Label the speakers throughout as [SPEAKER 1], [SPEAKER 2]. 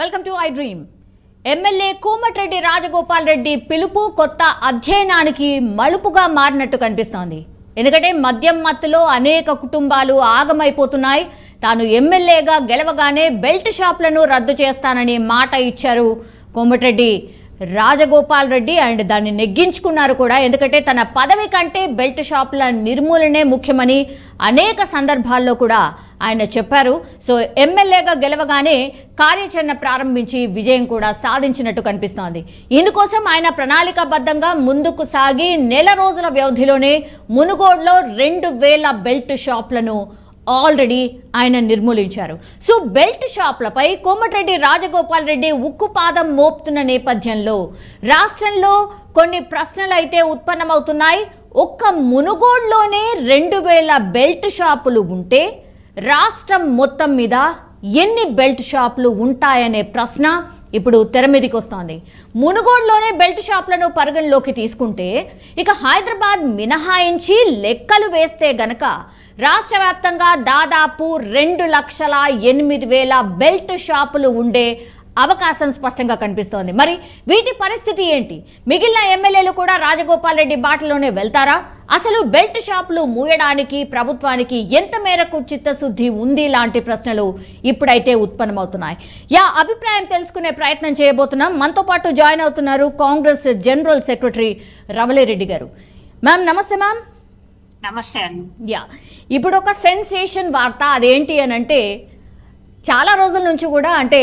[SPEAKER 1] Welcome to I dream MLA Komatireddy Rajagopal Reddy పిలుపు కొత్త అధ్యయనానికి మలుపుగా మారినట్టు కనిపిస్తోంది. ఎందుకంటే మద్యం మత్తులో అనేక కుటుంబాలు ఆగమైపోతున్నాయి. తాను ఎమ్మెల్యేగా గెలవగానే బెల్ట్ షాప్లను రద్దు చేస్తానని మాట ఇచ్చారు కోమటిరెడ్డి రాజగోపాల్ రెడ్డి అండ్ దాన్ని నెగ్గించుకున్నారు కూడా. ఎందుకంటే తన పదవి కంటే బెల్ట్ షాపుల నిర్మూలనే ముఖ్యమని అనేక సందర్భాల్లో కూడా ఆయన చెప్పారు. సో ఎమ్మెల్యేగా గెలవగానే కార్యాచరణ ప్రారంభించి విజయం కూడా సాధించినట్టు కనిపిస్తోంది. ఇందుకోసం ఆయన ప్రణాళికాబద్ధంగా ముందుకు సాగి నెల రోజుల వ్యవధిలోనే మునుగోడులో రెండు వేల బెల్ట్ షాప్లను ఆల్రెడీ ఆయన నిర్మూలించారు. సో బెల్ట్ షాప్లపై కోమటిరెడ్డి రాజగోపాల్ రెడ్డి ఉక్కు పాదం మోపుతున్న నేపథ్యంలో రాష్ట్రంలో కొన్ని ప్రశ్నలు అయితే ఉత్పన్నమవుతున్నాయి. ఒక్క మునుగోడులోనే రెండు వేల బెల్ట్ షాపులు ఉంటే రాష్ట్రం మొత్తం మీద ఎన్ని బెల్ట్ షాపులు ఉంటాయనే ప్రశ్న ఇప్పుడు తెర మీదకి వస్తోంది. మునుగోడులోనే బెల్ట్ షాపులను పరిగణలోకి తీసుకుంటే ఇక హైదరాబాద్ మినహాయించి లెక్కలు వేస్తే గనక రాష్ట్ర వ్యాప్తంగా దాదాపు రెండు లక్షల ఎనిమిది వేల బెల్ట్ షాపులు ఉండే అవకాశం స్పష్టంగా కనిపిస్తోంది. మరి వీటి పరిస్థితి ఏంటి? మిగిలిన ఎమ్మెల్యేలు కూడా రాజగోపాల్ రెడ్డి బాటలోనే వెళ్తారా? అసలు బెల్ట్ షాపులు మూయడానికి ప్రభుత్వానికి ఎంత మేరకు చిత్తశుద్ధి ఉంది లాంటి ప్రశ్నలు ఇప్పుడైతే ఉత్పన్నమవుతున్నాయి. యా అభిప్రాయం తెలుసుకునే ప్రయత్నం చేయబోతున్నాం. మనతో పాటు జాయిన్ అవుతున్నారు కాంగ్రెస్ జనరల్ సెక్రటరీ రవలిరెడ్డి గారు. మ్యామ్ నమస్తే మ్యామ్.
[SPEAKER 2] నమస్తే
[SPEAKER 1] యా ఇప్పుడు ఒక సెన్సేషన్ వార్త. అదేంటి అని అంటే చాలా రోజుల నుంచి కూడా అంటే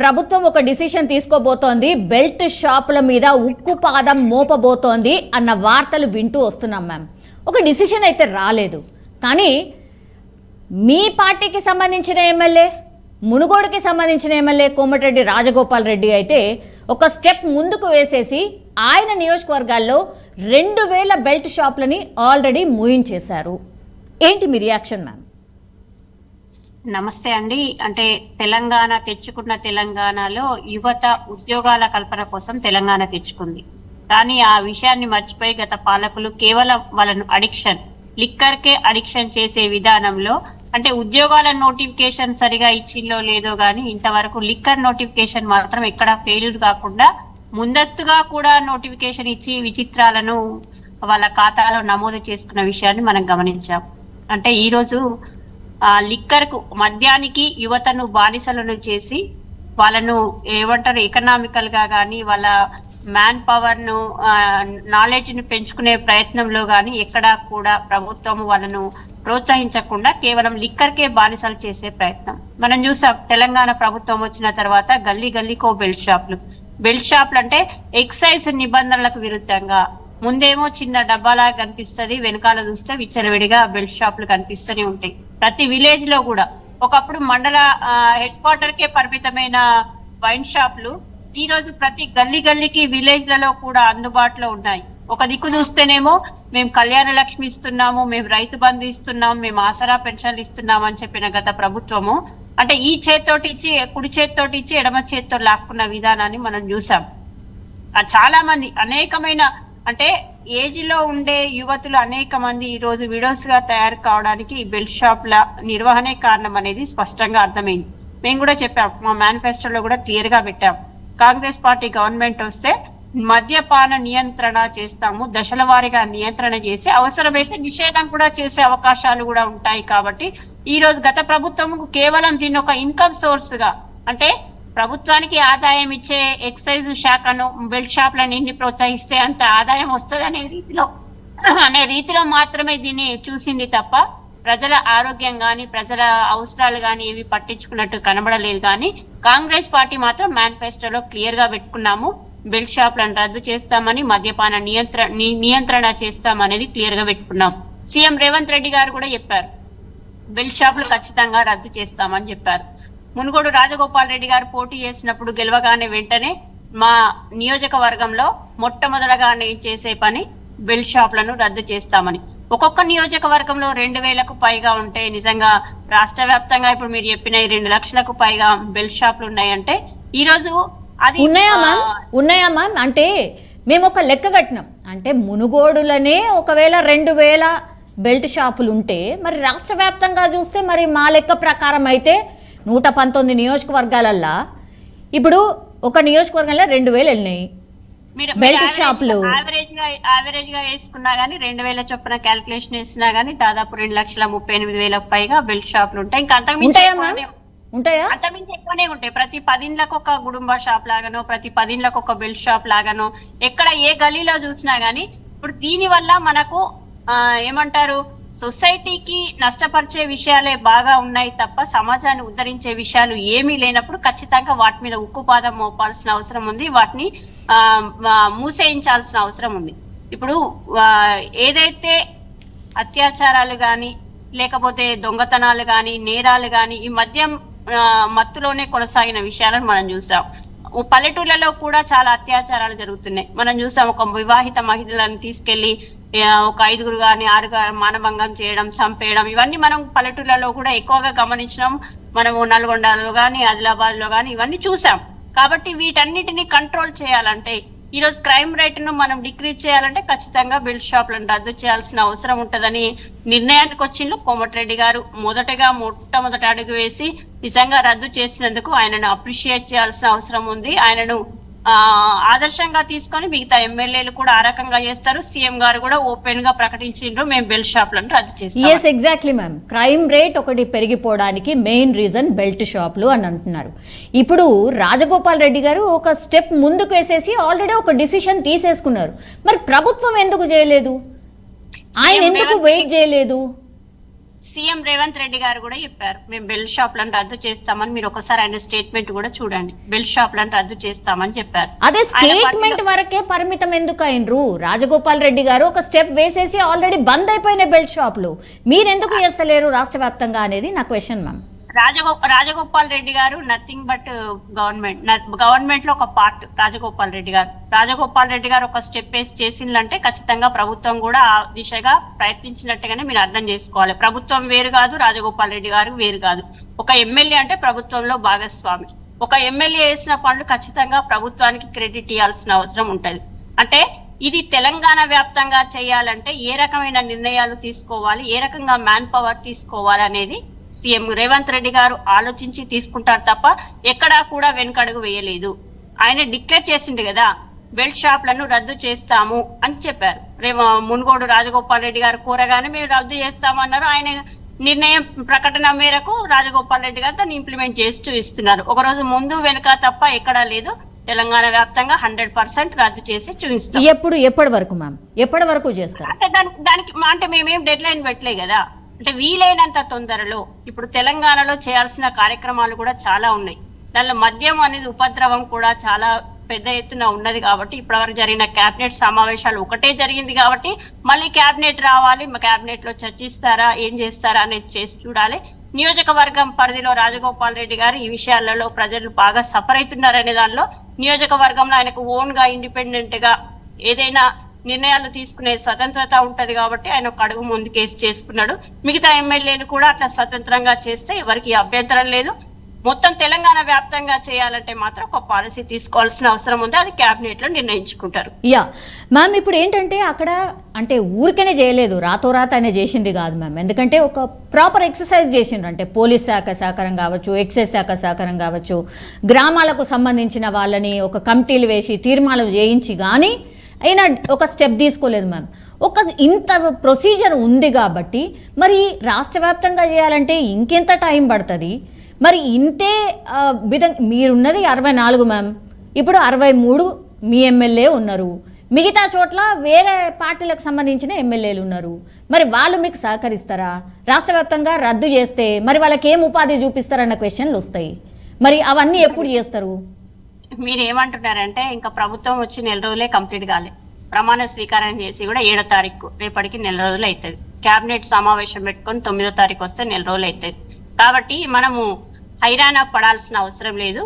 [SPEAKER 1] ప్రభుత్వం ఒక డిసిషన్ తీసుకోబోతోంది. బెల్ట్ షాపుల మీద ఉక్కు పాదం మోపబోతోంది అన్న వార్తలు వింటూ వస్తున్నాం మ్యామ్. ఒక డిసిషన్ అయితే రాలేదు. కానీ మీ పార్టీకి సంబంధించిన ఎమ్మెల్యే మునుగోడుకి సంబంధించిన ఎమ్మెల్యే కోమటిరెడ్డి రాజగోపాల్ రెడ్డి అయితే ఒక స్టెప్ ముందుకు వేసేసి ఆయన నియోజకవర్గాల్లో రెండు వేల బెల్ట్ షాపులని ఆల్రెడీ మూయించేశారు. ఏంటి మీ రియాక్షన్ మ్యామ్?
[SPEAKER 2] నమస్తే అండి. అంటే తెలంగాణ తెచ్చుకున్న తెలంగాణలో యువత ఉద్యోగాల కల్పన కోసం తెలంగాణ తెచ్చుకుంది. కానీ ఆ విషయాన్ని మర్చిపోయి గత పాలకులు కేవలం వాళ్ళను అడిక్షన్ లిక్కర్కే అడిక్షన్ చేసే విధానంలో అంటే ఉద్యోగాల నోటిఫికేషన్ సరిగా ఇచ్చిందో లేదో కానీ ఇంతవరకు లిక్కర్ నోటిఫికేషన్ మాత్రం ఎక్కడ ఫెయిల్యూర్ కాకుండా ముందస్తుగా కూడా నోటిఫికేషన్ ఇచ్చి విచిత్రాలను వాళ్ళ ఖాతాలో నమోదు చేసుకున్న విషయాన్ని మనం గమనించాం. అంటే ఈ లిక్కర్కు ఆ లిక్కర్కు మద్యానికి యువతను బానిసలను చేసి వాళ్ళను ఏమంటారు ఎకనామికల్గా కానీ వాళ్ళ మ్యాన్ పవర్ను నాలెడ్జ్ను పెంచుకునే ప్రయత్నంలో కానీ ఎక్కడా కూడా ప్రభుత్వం వాళ్ళను ప్రోత్సహించకుండా కేవలం లిక్కర్ కే బానిసలు చేసే ప్రయత్నం. మనం చూసాం తెలంగాణ ప్రభుత్వం వచ్చిన తర్వాత గల్లీ గల్లీకో బెల్ట్ షాప్లు. బెల్ట్ షాప్లు అంటే ఎక్సైజ్ నిబంధనలకు విరుద్ధంగా ముందేమో చిన్న డబ్బాలా కనిపిస్తుంది వెనకాల చూస్తే విచ్చలవిడిగా బెల్ట్ షాప్లు కనిపిస్తూనే ఉంటాయి. ప్రతి విలేజ్లో కూడా. ఒకప్పుడు మండల హెడ్ క్వార్టర్ కే పరిమితమైన వైన్ షాప్లు ఈ రోజు ప్రతి గల్లీ గల్లీకి విలేజ్లలో కూడా అందుబాటులో ఉన్నాయి. ఒక దిక్కు చూస్తేనేమో మేము కళ్యాణ లక్ష్మి ఇస్తున్నాము మేము రైతు బంధు ఇస్తున్నాం మేము ఆసరా పెన్షన్లు ఇస్తున్నాం అని చెప్పిన గత ప్రభుత్వము. అంటే ఈ చేత్తోటిచ్చి కుడి చేత్తోటిచ్చి ఎడమ చేత్తో లాక్కున్న విధానాన్ని మనం చూసాం. చాలా మంది అనేకమైన అంటే ఏజ్లో ఉండే యువతులు అనేక మంది ఈ రోజు విడోస్గా తయారు కావడానికి ఈ బెల్ట్ షాప్ల నిర్వహణే కారణం అనేది స్పష్టంగా అర్థమైంది. మేము కూడా చెప్పాం మా మేనిఫెస్టోలో కూడా క్లియర్గా పెట్టాం. కాంగ్రెస్ పార్టీ గవర్నమెంట్ వస్తే మద్యపాన నియంత్రణ చేస్తాము దశల వారీగా నియంత్రణ చేసి అవసరమైతే నిషేధం కూడా చేసే అవకాశాలు కూడా ఉంటాయి కాబట్టి ఈ రోజు గత ప్రభుత్వం కేవలం దీన్ని ఒక ఇన్కమ్ సోర్స్గా అంటే ప్రభుత్వానికి ఆదాయం ఇచ్చే ఎక్సైజ్ శాఖను బెల్ట్ షాప్లను ఎన్ని ప్రోత్సహిస్తే అంత ఆదాయం వస్తుంది అనే రీతిలో అనే రీతిలో మాత్రమే దీన్ని చూసింది తప్ప ప్రజల ఆరోగ్యం గాని ప్రజల అవసరాలు గాని ఏవి పట్టించుకున్నట్టు కనబడలేదు. కానీ కాంగ్రెస్ పార్టీ మాత్రం మేనిఫెస్టోలో క్లియర్గా పెట్టుకున్నాము. బెల్ట్ షాప్లను రద్దు చేస్తామని మద్యపాన నియంత్రణ నియంత్రణ చేస్తామనేది క్లియర్గా పెట్టుకున్నాం. సీఎం రేవంత్ రెడ్డి గారు కూడా చెప్పారు. బెల్ట్ షాపులు ఖచ్చితంగా రద్దు చేస్తామని చెప్పారు. మునుగోడు రాజగోపాల్ రెడ్డి గారు పోటీ చేసినప్పుడు గెలవగానే వెంటనే మా నియోజకవర్గంలో మొట్టమొదటగా నేను చేసే పని బెల్ట్ షాపులను రద్దు చేస్తామని. ఒక్కొక్క నియోజకవర్గంలో రెండు వేలకు పైగా ఉంటే నిజంగా రాష్ట్ర వ్యాప్తంగా ఇప్పుడు మీరు చెప్పిన ఈ రెండు లక్షలకు పైగా బెల్ట్ షాపులు ఉన్నాయంటే ఈ రోజు అది
[SPEAKER 1] ఉన్నాయా మ్యామ్? ఉన్నాయా మ్యామ్? అంటే మేము ఒక లెక్క కట్టినాం. అంటే మునుగోడులనే ఒకవేళ రెండు వేల బెల్ట్ షాపులు ఉంటే మరి రాష్ట్ర వ్యాప్తంగా చూస్తే మరి మా లెక్క ప్రకారం అయితే నూట పంతొమ్మిది నియోజకవర్గాలల్లా ఇప్పుడు ఒక నియోజకవర్గంలో రెండు వేలు వెళ్ళినాయి. బెల్ట్ షాపులు.
[SPEAKER 2] యావరేజ్గా వేసుకున్నా గానీ రెండు వేల చొప్పున క్యాల్కులేషన్ వేసినా గానీ దాదాపు రెండు లక్షల ముప్పై ఎనిమిది వేలకు పైగా బెల్ట్ షాపులు ఉంటాయి. ఇంకా అంతకుమించి
[SPEAKER 1] ఉంటాయా
[SPEAKER 2] అంతకుమించి ఎక్కువనే ఉంటాయి. ప్రతి పదిండ్లకు ఒక గుడుంబ షాప్ లాగానో ప్రతి పదిండ్లకు ఒక బెల్ట్ షాప్ లాగానో ఎక్కడ ఏ గలీలో చూసినా గానీ ఇప్పుడు దీని వల్ల మనకు ఏమంటారు? సొసైటీకి నష్టపరిచే విషయాలే బాగా ఉన్నాయి తప్ప సమాజాన్ని ఉద్ధరించే విషయాలు ఏమీ లేనప్పుడు ఖచ్చితంగా వాటి మీద ఉక్కుపాదం మోపాల్సిన అవసరం ఉంది. వాటిని మూసేయించాల్సిన అవసరం ఉంది. ఇప్పుడు ఏదైతే అత్యాచారాలు కానీ లేకపోతే దొంగతనాలు కానీ నేరాలు కానీ ఈ మద్యం మత్తులోనే కొనసాగిన విషయాలను మనం చూసాం. పల్లెటూళ్ళలో పల్లెటూర్లలో కూడా చాలా అత్యాచారాలు జరుగుతున్నాయి. మనం చూసాం ఒక వివాహిత మహిళలను తీసుకెళ్ళి ఒక ఐదుగురు కానీ ఆరు మానభంగం చేయడం చంపేయడం ఇవన్నీ మనం పల్లెటూళ్ళలో కూడా ఎక్కువగా గమనించినాం. మనము నల్గొండలో కానీ ఆదిలాబాద్లో కానీ ఇవన్నీ చూసాం. కాబట్టి వీటన్నిటిని కంట్రోల్ చేయాలంటే ఈ రోజు క్రైమ్ రేట్ను మనం డిక్రీజ్ చేయాలంటే ఖచ్చితంగా బిల్డ్ షాప్లను రద్దు చేయాల్సిన అవసరం ఉంటుందని నిర్ణయానికి వచ్చిండ్రు కోమటిరెడ్డి గారు. మొదటగా మొట్టమొదటి అడుగు వేసి నిజంగా రద్దు చేసినందుకు ఆయనను అప్రిషియేట్ చేయాల్సిన అవసరం ఉంది. ఆయనను ఆదర్శంగా తీసుకొని మిగతా ఎమ్మెల్యేలు కూడా ఆ రకంగా చేస్తారు. సీఎం గారు కూడా ఓపెన్గా ప్రకటించిండ్రు. మేము బెల్ట్ షాపులను రద్దు చేస్తాం.
[SPEAKER 1] Yes exactly ma'am crime rate ఒకటి పెరిగిపోవడానికి మెయిన్ రీజన్ బెల్ట్ షాపులు అని అంటున్నారు. ఇప్పుడు రాజగోపాల్ రెడ్డి గారు ఒక స్టెప్ ముందుకు వేసేసి ఆల్రెడీ ఒక డిసిషన్ తీసేసుకున్నారు. మరి ప్రభుత్వం ఎందుకు చేయలేదు? ఆయన ఎందుకు వెయిట్ చేయలేదు?
[SPEAKER 2] సీఎం రేవంత్ రెడ్డి గారు కూడా చెప్పారు మేము బెల్ట్ షాపులను రద్దు చేస్తామని మీరు ఒకసారి ఆయన స్టేట్మెంట్ కూడా చూడండి. బెల్ట్ షాపులను రద్దు చేస్తామని చెప్పారు.
[SPEAKER 1] అదే స్టేట్మెంట్ వరకే పరిమితం ఎందుకు అయినరు? రాజగోపాల్ రెడ్డి గారు ఒక స్టెప్ వేసేసి ఆల్రెడీ బంద్ అయిపోయిన బెల్ట్ షాపులు. మీరెందుకు చేస్తలేరు రాష్ట్ర వ్యాప్తంగా అనేది నా question ma'am.
[SPEAKER 2] Rajago Rajagopal Reddy garu nothing but government గవర్నమెంట్లో ఒక పార్ట్ రాజగోపాల్ రెడ్డి గారు. రాజగోపాల్ రెడ్డి గారు ఒక స్టెప్ వేసి చేసిందంటే ఖచ్చితంగా ప్రభుత్వం కూడా ఆ దిశగా ప్రయత్నించినట్టుగానే మీరు అర్థం చేసుకోవాలి. ప్రభుత్వం వేరు కాదు రాజగోపాల్ రెడ్డి గారు వేరు కాదు. ఒక ఎమ్మెల్యే అంటే ప్రభుత్వంలో భాగస్వామి. ఒక ఎమ్మెల్యే వేసిన పనులు ఖచ్చితంగా ప్రభుత్వానికి క్రెడిట్ ఇవ్వాల్సిన అవసరం ఉంటుంది. అంటే ఇది తెలంగాణ వ్యాప్తంగా చేయాలంటే ఏ రకమైన నిర్ణయాలు తీసుకోవాలి ఏ రకంగా మ్యాన్ పవర్ తీసుకోవాలి అనేది సీఎం రేవంత్ రెడ్డి గారు ఆలోచించి తీసుకుంటారు తప్ప ఎక్కడా కూడా వెనుకడుగు వేయలేదు. ఆయన డిక్లేర్ చేసిండు కదా బెల్ట్ షాప్లను రద్దు చేస్తాము అని చెప్పారు. రేవ మున్గోడు రాజగోపాల్ రెడ్డి గారు కోరగానే మేము రద్దు చేస్తామన్నారు. ఆయన నిర్ణయం ప్రకటన మేరకు రాజగోపాల్ రెడ్డి గారు దాన్ని ఇంప్లిమెంట్ చేస్తూ ఇస్తున్నారు. ఒక రోజు ముందు వెనుక తప్ప ఎక్కడా లేదు. తెలంగాణ వ్యాప్తంగా హండ్రెడ్ పర్సెంట్ రద్దు చేసి చూపిస్తాం.
[SPEAKER 1] ఎప్పుడు ఎప్పటి వరకు మ్యామ్? ఎప్పటి వరకు చేస్తారు?
[SPEAKER 2] అంటే దానికి అంటే మేమేం డెడ్ లైన్ పెట్టలే కదా. అంటే వీలైనంత తొందరలో ఇప్పుడు తెలంగాణలో చేయాల్సిన కార్యక్రమాలు కూడా చాలా ఉన్నాయి. దానిలో మద్యం అనేది ఉపద్రవం కూడా చాలా పెద్ద ఎత్తున ఉన్నది కాబట్టి ఇప్పటివరకు జరిగిన కేబినెట్ సమావేశాలు ఒకటే జరిగింది కాబట్టి మళ్ళీ కేబినెట్ రావాలి మా కేబినెట్లో చర్చిస్తారా ఏం చేస్తారా అనేది చేసి చూడాలి. నియోజకవర్గం పరిధిలో రాజగోపాల్ రెడ్డి గారు ఈ విషయాలలో ప్రజలు బాగా సఫర్ అవుతున్నారనే దానిలో నియోజకవర్గంలో ఆయనకు ఓన్గా ఇండిపెండెంట్గా ఏదైనా నిర్ణయాలు తీసుకునే స్వతంత్రత ఉంటది కాబట్టి ఆయన ఒక అడుగు ముందుకేసి చేసుకున్నాడు. మిగతా ఎమ్మెల్యేలు కూడా అట్లా స్వతంత్రంగా చేస్తే ఎవరికి అభ్యంతరం లేదు. మొత్తం తెలంగాణ వ్యాప్తంగా చేయాలంటే మాత్రం ఒక పాలసీ తీసుకోవాల్సిన అవసరం ఉంది. అది క్యాబినెట్లో నిర్ణయించుకుంటారు.
[SPEAKER 1] యా. మ్యామ్ ఇప్పుడు ఏంటంటే అక్కడ అంటే ఊరికనే చేయలేదు. రాతోరాత ఆయన చేసింది కాదు మ్యామ్. ఎందుకంటే ఒక ప్రాపర్ ఎక్సర్సైజ్ చేసిండ్రు. అంటే పోలీస్ శాఖ సహకారం కావచ్చు ఎక్సైజ్ శాఖ సహకారం కావచ్చు గ్రామాలకు సంబంధించిన వాళ్ళని ఒక కమిటీలు వేసి తీర్మానాలు చేయించి కానీ అయినా ఒక స్టెప్ తీసుకోలేదు మ్యామ్. ఒక ఇంత ప్రొసీజర్ ఉంది కాబట్టి మరి రాష్ట్ర వ్యాప్తంగా చేయాలంటే ఇంకెంత టైం పడుతుంది? మరి ఇంతే విధంగా మీరున్నది అరవై నాలుగు మ్యామ్. ఇప్పుడు అరవై మూడు మీ ఎమ్మెల్యే ఉన్నారు. మిగతా చోట్ల వేరే పార్టీలకు సంబంధించిన ఎమ్మెల్యేలు ఉన్నారు. మరి వాళ్ళు మీకు సహకరిస్తారా? రాష్ట్ర వ్యాప్తంగా రద్దు చేస్తే మరి వాళ్ళకి ఏం ఉపాధి చూపిస్తారన్న క్వశ్చన్లు వస్తాయి. మరి అవన్నీ ఎప్పుడు చేస్తారు?
[SPEAKER 2] మీరు ఏమంటున్నారంటే ఇంకా ప్రభుత్వం వచ్చి నెల రోజులే కంప్లీట్ కాలే. ప్రమాణ స్వీకారం చేసి కూడా ఏడో తారీఖు రేపటికి నెల రోజులు అవుతుంది క్యాబినెట్ సమావేశం పెట్టుకొని తొమ్మిదో తారీఖు వస్తే నెల రోజులు అవుతుంది కాబట్టి మనము హైరాణ పడాల్సిన అవసరం లేదు.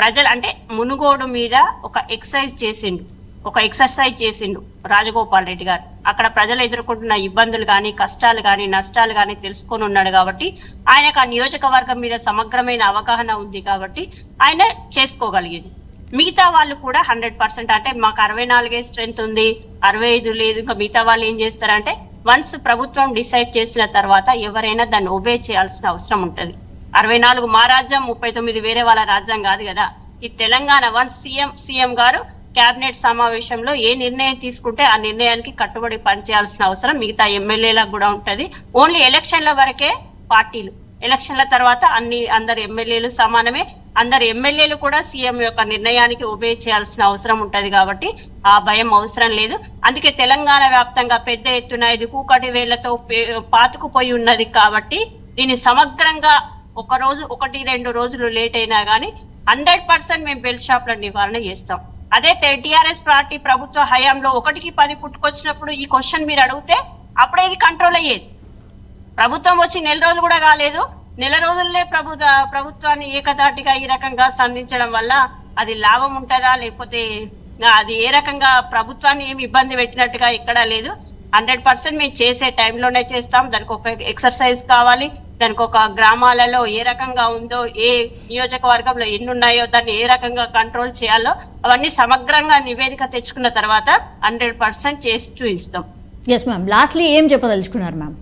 [SPEAKER 2] ప్రజలు అంటే మునుగోడు మీద ఒక ఎక్సర్సైజ్ చేసిండు. ఒక ఎక్సర్సైజ్ చేసిండు రాజగోపాల్ రెడ్డి గారు. అక్కడ ప్రజలు ఎదుర్కొంటున్న ఇబ్బందులు కానీ కష్టాలు కానీ నష్టాలు కానీ తెలుసుకొని ఉన్నాడు కాబట్టి ఆయనకు ఆ నియోజకవర్గం మీద సమగ్రమైన అవగాహన ఉంది కాబట్టి ఆయన చేసుకోగలిగింది మిగతా వాళ్ళు కూడా హండ్రెడ్ పర్సెంట్ అంటే మాకు అరవై నాలుగే స్ట్రెంత్ ఉంది అరవై ఐదు లేదు. ఇంకా మిగతా వాళ్ళు ఏం చేస్తారంటే వన్స్ ప్రభుత్వం డిసైడ్ చేసిన తర్వాత ఎవరైనా దాన్ని ఒబే చేయాల్సిన అవసరం ఉంటుంది. అరవై నాలుగు మా రాజ్యం ముప్పై తొమ్మిది వేరే వాళ్ళ రాజ్యం కాదు కదా. ఈ Telangana once CM CM garu cabinet సమావేశంలో ఏ నిర్ణయం తీసుకుంటే ఆ నిర్ణయానికి కట్టుబడి పనిచేయాల్సిన అవసరం మిగతా ఎమ్మెల్యేలకు కూడా ఉంటుంది. ఓన్లీ ఎలక్షన్ల వరకే పార్టీలు. ఎలక్షన్ల తర్వాత అన్ని అందరు ఎమ్మెల్యేలు సమానమే. అందరు ఎమ్మెల్యేలు కూడా సీఎం యొక్క నిర్ణయానికి ఉభయ చేయాల్సిన అవసరం ఉంటది కాబట్టి ఆ భయం అవసరం లేదు. అందుకే తెలంగాణ వ్యాప్తంగా పెద్ద ఎత్తున ఇది కూకటి వేళ్ళతో పాతుకుపోయి ఉన్నది కాబట్టి దీన్ని సమగ్రంగా ఒక రోజు ఒకటి రెండు రోజులు లేట్ అయినా గానీ హండ్రెడ్ పర్సెంట్ మేము బెల్ట్ షాప్ల నివారణ చేస్తాం. అదే టిఆర్ఎస్ పార్టీ ప్రభుత్వ హయాంలో ఒకటికి పది పుట్టుకొచ్చినప్పుడు ఈ క్వశ్చన్ మీరు అడిగితే అప్పుడే ఇది కంట్రోల్ అయ్యేది. ప్రభుత్వం వచ్చి నెల రోజులు కూడా కాలేదు. నెల రోజుల్లో ప్రభు ప్రభుత్వాన్ని ఏకదాటిగా ఈ రకంగా సంధించడం వల్ల అది లాభం ఉంటుందా? లేకపోతే అది ఏ రకంగా ప్రభుత్వాన్ని ఏమి ఇబ్బంది పెట్టినట్టుగా ఎక్కడా లేదు. హండ్రెడ్ పర్సెంట్ మేము చేసే టైంలోనే చేస్తాం. దానికి ఒక ఎక్సర్సైజ్ కావాలి. దానికి ఒక గ్రామాలలో ఏ రకంగా ఉందో ఏ నియోజకవర్గంలో ఎన్ని ఉన్నాయో దాన్ని ఏ రకంగా కంట్రోల్ చేయాలో అవన్నీ సమగ్రంగా నివేదిక తెచ్చుకున్న తర్వాత హండ్రెడ్ పర్సెంట్ చేసి చూపిస్తాం.
[SPEAKER 1] ఎస్ మ్యామ్ లాస్ట్లీ ఏం చెప్పదలుచుకున్నారు మ్యామ్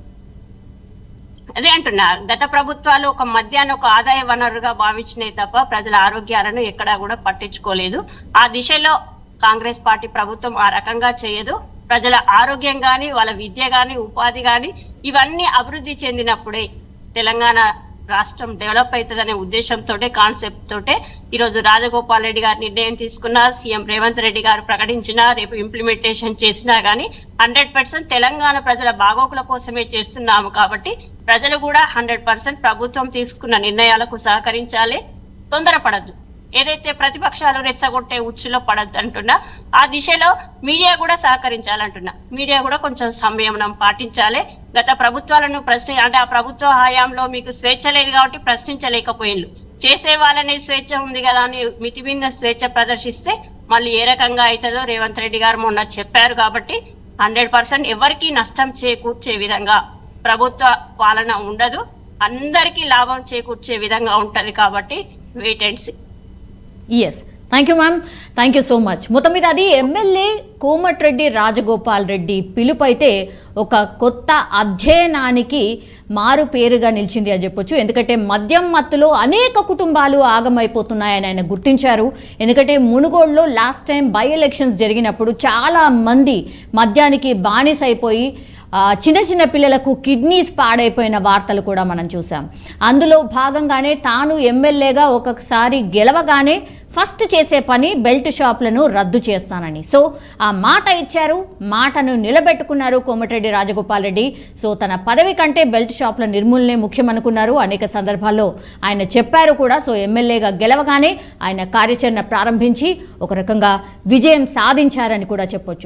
[SPEAKER 2] అదే అంటున్నా గత ప్రభుత్వాలు ఒక మద్యాన్ని ఒక ఆదాయ వనరుగా భావించినాయి తప్ప ప్రజల ఆరోగ్యాలను ఎక్కడా కూడా పట్టించుకోలేదు. ఆ దిశలో కాంగ్రెస్ పార్టీ ప్రభుత్వం ఆ రకంగా చేయదు. ప్రజల ఆరోగ్యం కానీ వాళ్ళ విద్య కానీ ఉపాధి కానీ ఇవన్నీ అభివృద్ధి చెందినప్పుడే తెలంగాణ రాష్ట్రం డెవలప్ అవుతుందనే ఉద్దేశంతో కాన్సెప్ట్ తోటే ఈరోజు రాజగోపాల్ రెడ్డి గారు నిర్ణయం తీసుకున్న సీఎం రేవంత్ రెడ్డి గారు ప్రకటించిన రేపు ఇంప్లిమెంటేషన్ చేసినా గానీ హండ్రెడ్ పర్సెంట్ తెలంగాణ ప్రజల బాగోగుల కోసమే చేస్తున్నాము కాబట్టి ప్రజలు కూడా హండ్రెడ్ పర్సెంట్ ప్రభుత్వం తీసుకున్న నిర్ణయాలకు సహకరించాలి. తొందరపడద్దు. ఏదైతే ప్రతిపక్షాలు రెచ్చగొట్టే ఉచ్చులో పడద్దు అంటున్నా ఆ దిశలో మీడియా కూడా సహకరించాలంటున్నా. మీడియా కూడా కొంచెం సంయమనం పాటించాలి. గత ప్రభుత్వాలను ప్రశ్న అంటే ఆ ప్రభుత్వ హయాంలో మీకు స్వేచ్ఛ లేదు కాబట్టి ప్రశ్నించలేకపోయిండ్రు. చేసే వాళ్ళని స్వేచ్ఛ ఉంది కదా అని మితిమీద స్వేచ్ఛ ప్రదర్శిస్తే మళ్ళీ ఏ రకంగా అవుతుందో రేవంత్ రెడ్డి గారు మొన్న చెప్పారు కాబట్టి హండ్రెడ్ పర్సెంట్ ఎవరికి నష్టం చేకూర్చే విధంగా ప్రభుత్వ పాలన ఉండదు. అందరికీ లాభం చేకూర్చే విధంగా ఉంటది కాబట్టి wait and see
[SPEAKER 1] yes thank you ma'am thank you so much మొత్తం మీద అది ఎమ్మెల్యే కోమటిరెడ్డి రాజగోపాల్ రెడ్డి పిలుపు అయితే ఒక కొత్త అధ్యయనానికి మారు పేరుగా నిలిచింది అని చెప్పొచ్చు. ఎందుకంటే మద్యం మత్తులో అనేక కుటుంబాలు ఆగమైపోతున్నాయని ఆయన గుర్తించారు. ఎందుకంటే మునుగోడులో లాస్ట్ టైం బై ఎలక్షన్స్ జరిగినప్పుడు చాలా మంది మద్యానికి బానిసైపోయి అయిపోయి చిన్న చిన్న పిల్లలకు కిడ్నీస్ పాడైపోయిన వార్తలు కూడా మనం చూసాం అందులో భాగంగానే తాను ఎమ్మెల్యేగా ఒక్కొక్కసారి గెలవగానే ఫస్ట్ చేసే పని బెల్ట్ షాప్లను రద్దు చేస్తానని. సో ఆ మాట ఇచ్చారు మాటను నిలబెట్టుకున్నారు కోమటిరెడ్డి రాజగోపాల్ రెడ్డి. సో తన పదవి కంటే బెల్ట్ షాప్ల నిర్మూలనే ముఖ్యమనుకున్నారు అనేక సందర్భాల్లో ఆయన చెప్పారు కూడా. సో ఎమ్మెల్యేగా గెలవగానే ఆయన కార్యాచరణ ప్రారంభించి ఒక రకంగా విజయం సాధించారని కూడా చెప్పొచ్చు.